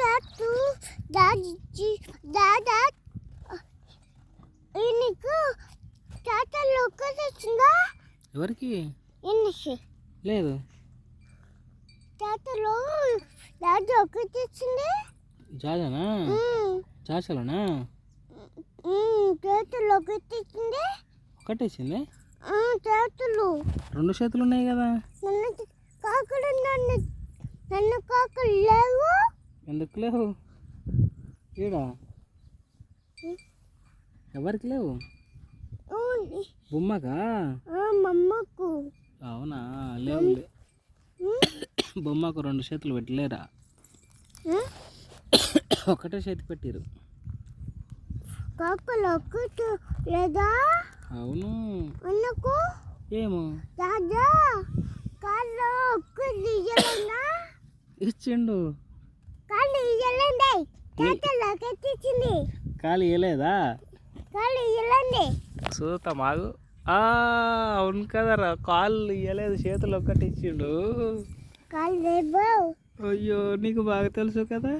తాతు దాది దాదా నీకు తాతలు ఒక్కకొచ్చిందా ఎవరికి? ఎన్నికి లేదు. తాతలు దాది ఒక్కకొచ్చింది జాజానా? చాచలోనా తాతలు ఒక్కకొచ్చింది ఒకటేసింది తాతలు. రెండు చేతులు ఉన్నాయి కదా. నన్ను కాకులు నన్ను నన్ను కాకులు లేవు? ఈడా? ఎవరికి లేవు? అవును. బొమ్మకా? ఆ, మమ్మకు. అవునా? లేవు. బొమ్మకు రెండు చేతులు పెట్టలేరా? ఒకటే చేతి పెట్టిరు. లేదా? అవును. అన్నకు ఏమో? కాళ్ళు ఇచ్చిండు కాళ్ళు ఇయ్యలేండి తాతలు ఒక్కటిచ్చింది ఖాళీ ఇవ్వలేదా చూద్దాం మాగు అవును కదరా కాళ్ళు ఇవ్వలేదు చేతులు ఒక్కటి ఇచ్చిండు. అయ్యో నీకు బాగా తెలుసు కదా?